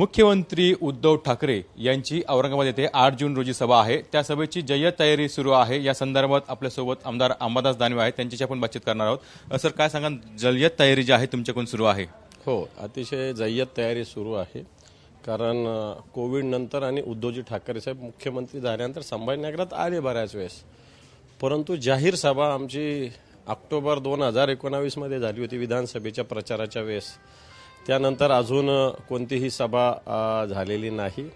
मुख्यमंत्री उद्धव ठाकरे यांची औरंगाबाद येथे आठ जून रोजी सभा आहे. त्या सभेची जय्यत तयारी सुरू आहे. या संदर्भात आपल्यासोबत आमदार अंबादास दानवे आहेत. त्यांच्याशी आपण बातचीत करणार आहोत. सर काय सांगा जय्यत तयारी जी आहे तुमच्याकडून सुरू आहे. हो अतिशय जय्यत तयारी सुरू आहे. कारण कोविडनंतर आणि उद्धवजी ठाकरे साहेब मुख्यमंत्री झाल्यानंतर संभाजीनगरात आले बऱ्याच वेळेस. परंतु जाहीर सभा आमची ऑक्टोबर दोन हजार एकोणावीसमध्ये झाली होती विधानसभेच्या प्रचाराच्या वेळेस. त्यानंतर अजून कोणतीही सभा झालेली नाही.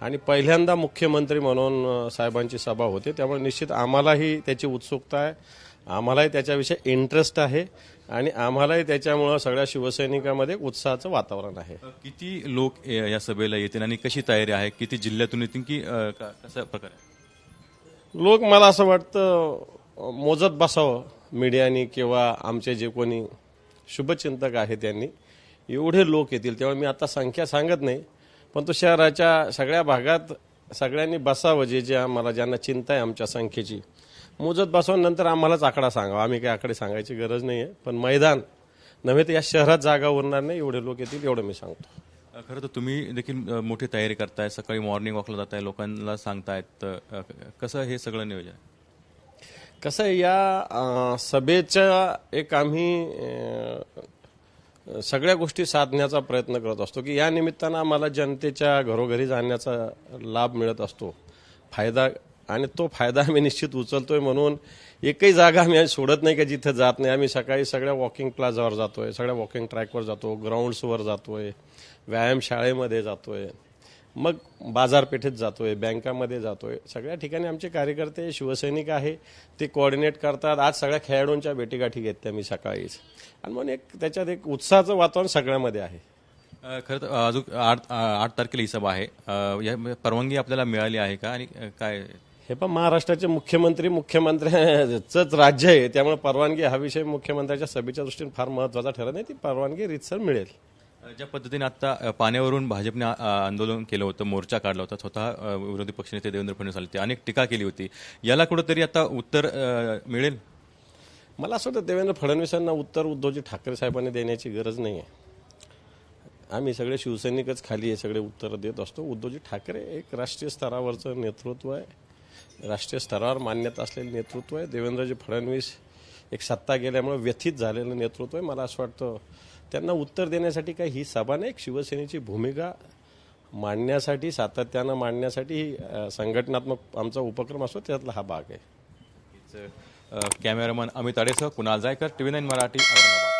आणि पहिल्यांदा मुख्यमंत्री म्हणून साहेबांची सभा होते. त्यामुळे निश्चित आम्हालाही त्याची उत्सुकता आहे. आम्हालाही त्याच्याविषयी इंटरेस्ट आहे. आणि आम्हालाही त्याच्यामुळं सगळ्या शिवसैनिकामध्ये उत्साहाचं वातावरण आहे. किती लोक या सभेला येतील आणि कशी तयारी आहे? किती जिल्ह्यातून येतील की अ, का- कसा प्रकार आहे? लोक मला असं वाटतं मोजत बसावं. मीडियानी किंवा आमचे जे कोणी शुभचिंतक आहेत त्यांनी. एवढे लोक येतील तेव्हा मी आता संख्या सांगत नाही पण तो शहराच्या सगळ्या भागात सगळ्यांनी बसावं जे जे आम्हाला ज्यांना चिंता आहे आमच्या संख्येची. मोजत बसवून नंतर आम्हालाच आकडा सांगावा. आम्ही काही आकडे सांगायची गरज नाही आहे पण मैदान नव्हे तर या शहरात जागा उरणार नाही एवढे लोक येतील एवढं मी सांगतो. खरं तर तुम्ही देखील मोठी तयारी करताय सकाळी मॉर्निंग वॉकला जाताय लोकांना सांगतायत कसं हे सगळं नियोजन आहे? कसं या सभेच्या एक आम्ही सगळ्या गोष्टी साधण्याचा प्रयत्न करत असतो की या निमित्तानं आम्हाला जनतेच्या घरोघरी जाण्याचा लाभ मिळत असतो. फायदा आणि तो फायदा आम्ही निश्चित उचलतोय म्हणून एकही जागा आम्ही सोडत नाही का जिथं जात नाही. आम्ही सकाळी सगळ्या वॉकिंग प्लाझावर जातोय सगळ्या वॉकिंग ट्रॅकवर जातो ग्राउंड्सवर जातोय व्यायाम शाळेमध्ये जातोय. मग बाजारपेठेत जातोय बँकामध्ये जातोय. सगळ्या ठिकाणी आमचे कार्यकर्ते शिवसैनिक आहे ते कोऑर्डिनेट करतात. आज सगळ्या खेळाडूंच्या भेटीगाठी घेतल्या मी सकाळीच. आणि म्हणून एक त्याच्यात एक उत्साहाचं वातावरण सगळ्यामध्ये आहे. खरं तर अजून आठ आठ तारखेला ही सभा आहे. अ, या परवानगी आपल्याला मिळाली आहे का? आणि काय? हे पण महाराष्ट्राचे मुख्यमंत्री मुख्यमंत्र्यांचंच राज्य आहे. त्यामुळे परवानगी हा विषय मुख्यमंत्र्यांच्या सभेच्या दृष्टीने फार महत्त्वाचा ठरत नाही. ती परवानगी रितसर मिळेल. ज्या पद्धतीने आता पाण्यावरून भाजपने आंदोलन केलं होतं मोर्चा काढला होता स्वतः विरोधी पक्षनेते देवेंद्र फडणवीस आले ते अनेक टीका केली होती. याला कुठंतरी आता उत्तर मिळेल? मला असं वाटतं देवेंद्र फडणवीसांना उत्तर उद्धवजी ठाकरे साहेबांनी देण्याची गरज नाही आहे आम्ही सगळे शिवसैनिकच खाली हे सगळे उत्तर देत असतो. उद्धवजी ठाकरे एक राष्ट्रीय स्तरावरचं नेतृत्व आहे. राष्ट्रीय स्तरावर मान्यता असलेलं नेतृत्व आहे. देवेंद्रजी फडणवीस एक सत्ता गेल्यामुळे व्यथित झालेलं नेतृत्व आहे. मला असं वाटतं त्यांना उत्तर देण्यासाठी काही ही सभा नाही एक शिवसेनेची भूमिका मांडण्यासाठी सातत्यानं मांडण्यासाठी ही, संघटनात्मक आमचा उपक्रम असतो त्यातला हा भाग आहे. कॅमेरामन अमित अडेसह कुणाल जायकर टीव्ही नाईन मराठी औरंगाबाद.